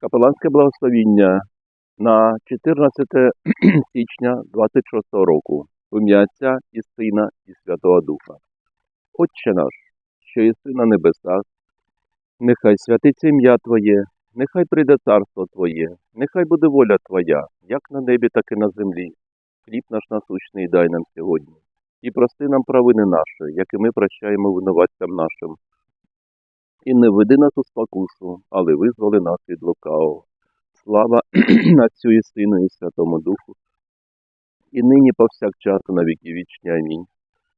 Капеланське благословіння на 14 січня 26 року в ім'я і Сина і Святого Духа. Отче наш, що єси на небесах, нехай святиться ім'я Твоє, нехай прийде царство Твоє, нехай буде воля Твоя, як на небі, так і на землі. Хліб наш насущний дай нам сьогодні. І прости нам провини наші, як і ми прощаємо винуватцям нашим. І не веди нас у спокусу, але визволи нас від лукавого. Слава Отцю і Сину і Святому Духу, і нині повсякчас на віки вічні. Амінь.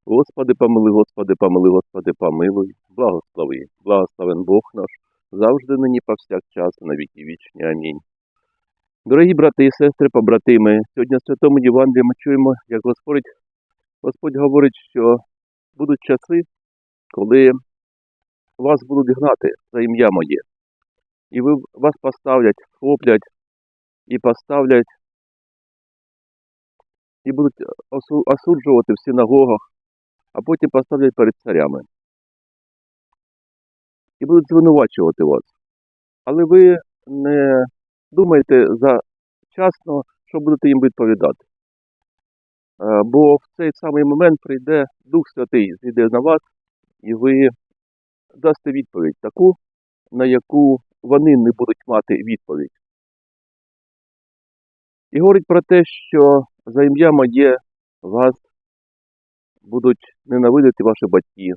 Господи, помили, Господи, помили, Господи, помилуй, благослови, благословен Бог наш, завжди нині повсякчас на віки вічні. Амінь. Дорогі брати і сестри, побратими, сьогодні в Святому Євангелії ми чуємо, як Господь, Господь говорить, що будуть часи, коли вас будуть гнати за ім'я моє. І ви, вас поставлять, схоплять і поставлять, і будуть осуджувати в синагогах, а потім поставлять перед царями. І будуть звинувачувати вас. Але ви не думайте завчасно, що будете їм відповідати. Е, Бо в цей самий момент прийде Дух Святий, зійде на вас, і ви дасте відповідь таку, на яку вони не будуть мати відповідь. І говорить про те, що за ім'я моє вас будуть ненавидити ваші батьки,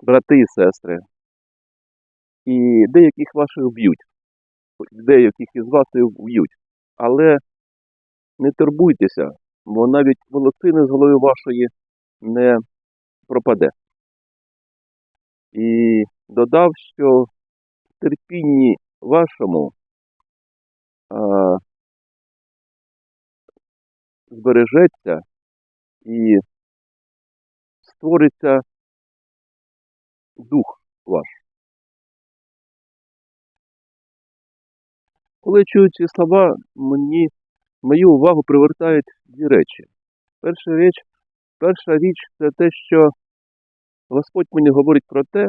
брати і сестри, і деяких ваших вб'ють, деяких із вас вб'ють. Але не турбуйтеся, бо навіть волосини з голови вашої не пропаде. І додав, що в терпінні вашому а, збережеться і створиться дух ваш. Коли чую ці слова, мені мою увагу привертають дві речі. Перша річ, перша річ це те, що Господь мені говорить про те,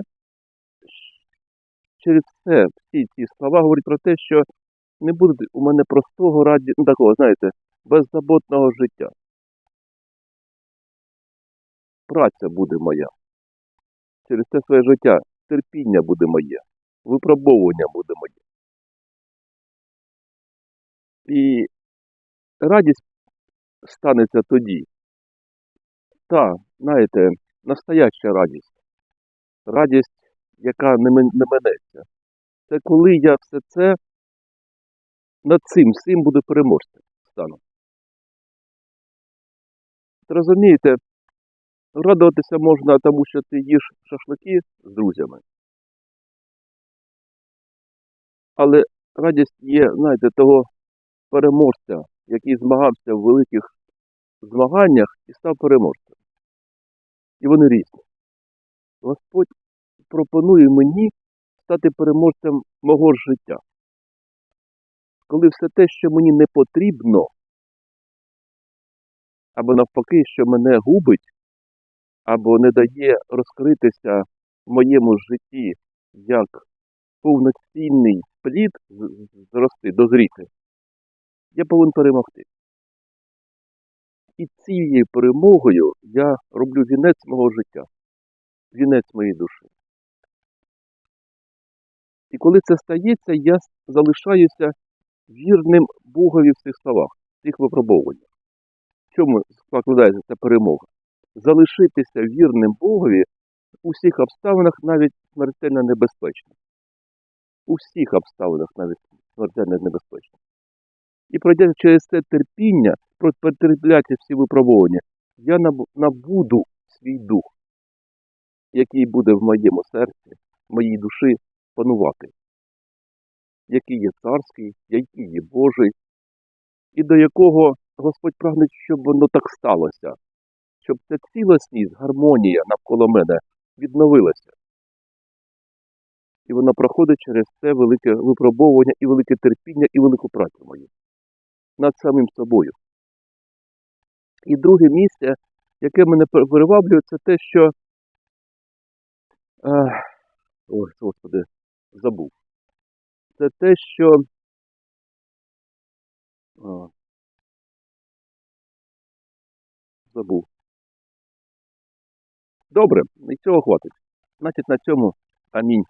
через це всі ці слова говорять про те, що не буде у мене простого раді, ну такого, знаєте, беззаботного життя. Праця буде моя. Через це своє життя терпіння буде моє, випробовування буде моє. І радість станеться тоді. Та, знаєте, настояща радість. Радість, яка не минеться. Це коли я все це над цим всім буду переможцем стану. Розумієте, радуватися можна тому, що ти їш шашлики з друзями. Але радість є, знаєте, того переможця, який змагався в великих змаганнях і став переможцем. І вони різні. Господь пропонує мені стати переможцем мого життя. Коли все те, що мені не потрібно, або навпаки, що мене губить, або не дає розкритися в моєму житті як повноцінний плід зрости, дозріти, я повинен перемогти. І цією перемогою я роблю вінець мого життя, вінець моєї душі. І коли це стається, я залишаюся вірним Богові в цих словах, в цих випробовуваннях. Чому складається ця перемога? Залишитися вірним Богові у всіх обставинах навіть смертельно небезпечно. У всіх обставинах навіть смертельно небезпечно. І пройдя через це терпіння, про- всі випробування, я набуду свій дух, який буде в моєму серці, в моїй душі панувати, який є царський, який є Божий, і до якого Господь прагне, щоб воно так сталося, щоб ця цілісність, гармонія навколо мене відновилася. І вона проходить через це велике випробовування і велике терпіння, і велику працю мою над самим собою. І друге місце, яке мене пер- приваблює, це те, що. Е, ой, господи, забув. це те, що а, забув. Добре, і цього хватить. Значить, на цьому амінь.